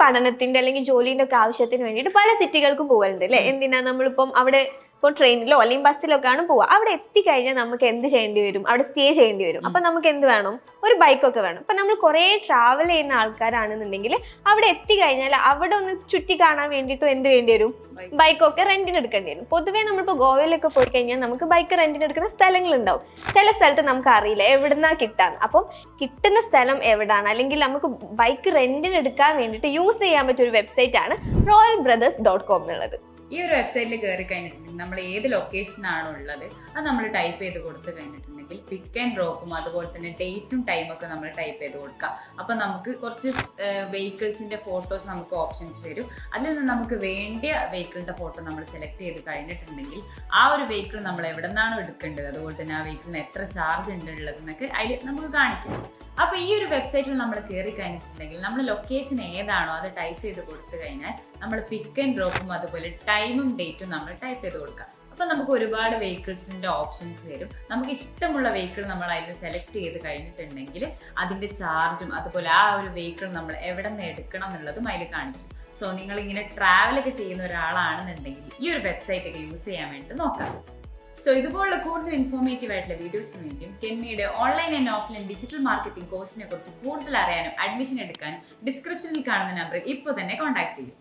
പഠനത്തിന്റെ അല്ലെങ്കിൽ ജോലിന്റെ ഒക്കെ ആവശ്യത്തിന് വേണ്ടിയിട്ട് പല സിറ്റികൾക്കും പോകലുണ്ട് അല്ലെ എന്തിനാ നമ്മളിപ്പം അവിടെ ഇപ്പോൾ ട്രെയിനിലോ അല്ലെങ്കിൽ ബസ്സിലൊക്കെ ആണ് പോവുക. അവിടെ എത്തിക്കഴിഞ്ഞാൽ നമുക്ക് എന്ത് ചെയ്യേണ്ടി വരും? അവിടെ സ്റ്റേ ചെയ്യേണ്ടി വരും. അപ്പം നമുക്ക് എന്ത് വേണം? ഒരു ബൈക്കൊക്കെ വേണം. അപ്പം നമ്മൾ കുറേ ട്രാവൽ ചെയ്യുന്ന ആൾക്കാരാണെന്നുണ്ടെങ്കിൽ അവിടെ എത്തിക്കഴിഞ്ഞാൽ അവിടെ ഒന്ന് ചുറ്റി കാണാൻ വേണ്ടിയിട്ടും എന്ത് വേണ്ടി വരും? ബൈക്കൊക്കെ റെന്റിന് എടുക്കേണ്ടി വരും. പൊതുവേ നമ്മളിപ്പോൾ ഗോവയിലൊക്കെ പോയി കഴിഞ്ഞാൽ നമുക്ക് ബൈക്ക് റെന്റിന് എടുക്കുന്ന സ്ഥലങ്ങളുണ്ടാവും ചില സ്ഥലത്ത് നമുക്ക് അറിയില്ല എവിടുന്നാ കിട്ടാൻ അപ്പം കിട്ടുന്ന സ്ഥലം എവിടാണ്? അല്ലെങ്കിൽ നമുക്ക് ബൈക്ക് റെന്റിന് എടുക്കാൻ വേണ്ടിയിട്ട് യൂസ് ചെയ്യാൻ പറ്റിയ ഒരു വെബ്സൈറ്റ് ആണ് റോയൽ ബ്രദേഴ്സ് ഡോട്ട് കോം എന്നുള്ളത്. ഈ ഒരു വെബ്സൈറ്റിൽ കയറി കഴിഞ്ഞിട്ടുണ്ടെങ്കിൽ നമ്മൾ ഏത് ലൊക്കേഷനാണോ ഉള്ളത് അത് നമ്മൾ ടൈപ്പ് ചെയ്ത് കൊടുത്തു കഴിഞ്ഞിട്ടുണ്ടെങ്കിൽ പിക്ക് ആൻഡ് ഡ്രോപ്പും അതുപോലെ തന്നെ ഡേറ്റും ടൈമും ഒക്കെ നമ്മൾ ടൈപ്പ് ചെയ്ത് കൊടുക്കാം. അപ്പം നമുക്ക് കുറച്ച് വെഹിക്കിൾസിന്റെ ഫോട്ടോസ് നമുക്ക് ഓപ്ഷൻസ് വരും. അതിൽ നിന്ന് നമുക്ക് വേണ്ടിയ വെഹിക്കിളിന്റെ ഫോട്ടോ നമ്മൾ സെലക്ട് ചെയ്ത് കഴിഞ്ഞിട്ടുണ്ടെങ്കിൽ ആ ഒരു വെഹിക്കിൾ നമ്മൾ എവിടെ നിന്നാണ് എടുക്കേണ്ടത് അതുപോലെ തന്നെ ആ വെഹിക്കിളിന് എത്ര ചാർജ് ഉണ്ട് ഉള്ളതെന്നൊക്കെ അതിൽ നമുക്ക് കാണിക്കും. അപ്പൊ ഈ ഒരു വെബ്സൈറ്റിൽ നമ്മൾ കയറി കഴിഞ്ഞിട്ടുണ്ടെങ്കിൽ നമ്മൾ ലൊക്കേഷൻ ഏതാണോ അത് ടൈപ്പ് ചെയ്ത് കൊടുത്തു കഴിഞ്ഞാൽ നമ്മൾ പിക്ക് ആൻഡ് ഡ്രോപ്പും അതുപോലെ ടൈമും ഡേറ്റും നമ്മൾ ടൈപ്പ് ചെയ്ത് കൊടുക്കാം അപ്പം നമുക്ക് ഒരുപാട് വെഹിക്കിൾസിന്റെ ഓപ്ഷൻസ് വരും. നമുക്ക് ഇഷ്ടമുള്ള വെഹിക്കിൾ നമ്മൾ അതിൽ സെലക്ട് ചെയ്ത് കഴിഞ്ഞിട്ടുണ്ടെങ്കിൽ അതിന്റെ ചാർജും അതുപോലെ ആ ഒരു വെഹിക്കിൾ നമ്മൾ എവിടെ നിന്ന് എടുക്കണം എന്നുള്ളതും അതിൽ കാണിക്കും. സോ നിങ്ങൾ ഇങ്ങനെ ട്രാവലൊക്കെ ചെയ്യുന്ന ഒരാളാണെന്നുണ്ടെങ്കിൽ ഈ ഒരു വെബ്സൈറ്റ് ഒക്കെ യൂസ് ചെയ്യാൻ വേണ്ടി നോക്കാം. സോ ഇതുപോലുള്ള കൂടുതൽ ഇൻഫോർമേറ്റീവ് ആയിട്ടുള്ള വീഡിയോസിന് വേണ്ടിയും കെന്നിയുടെ online and offline digital marketing കോഴ്സിനെ കുറിച്ച് കൂടുതൽ അറിയാനും അഡ്മിഷൻ എടുക്കാനും ഡിസ്ക്രിപ്ഷനിൽ കാണുന്ന നമ്പറിൽ ഇപ്പോൾ തന്നെ കോൺടാക്ട് ചെയ്യും.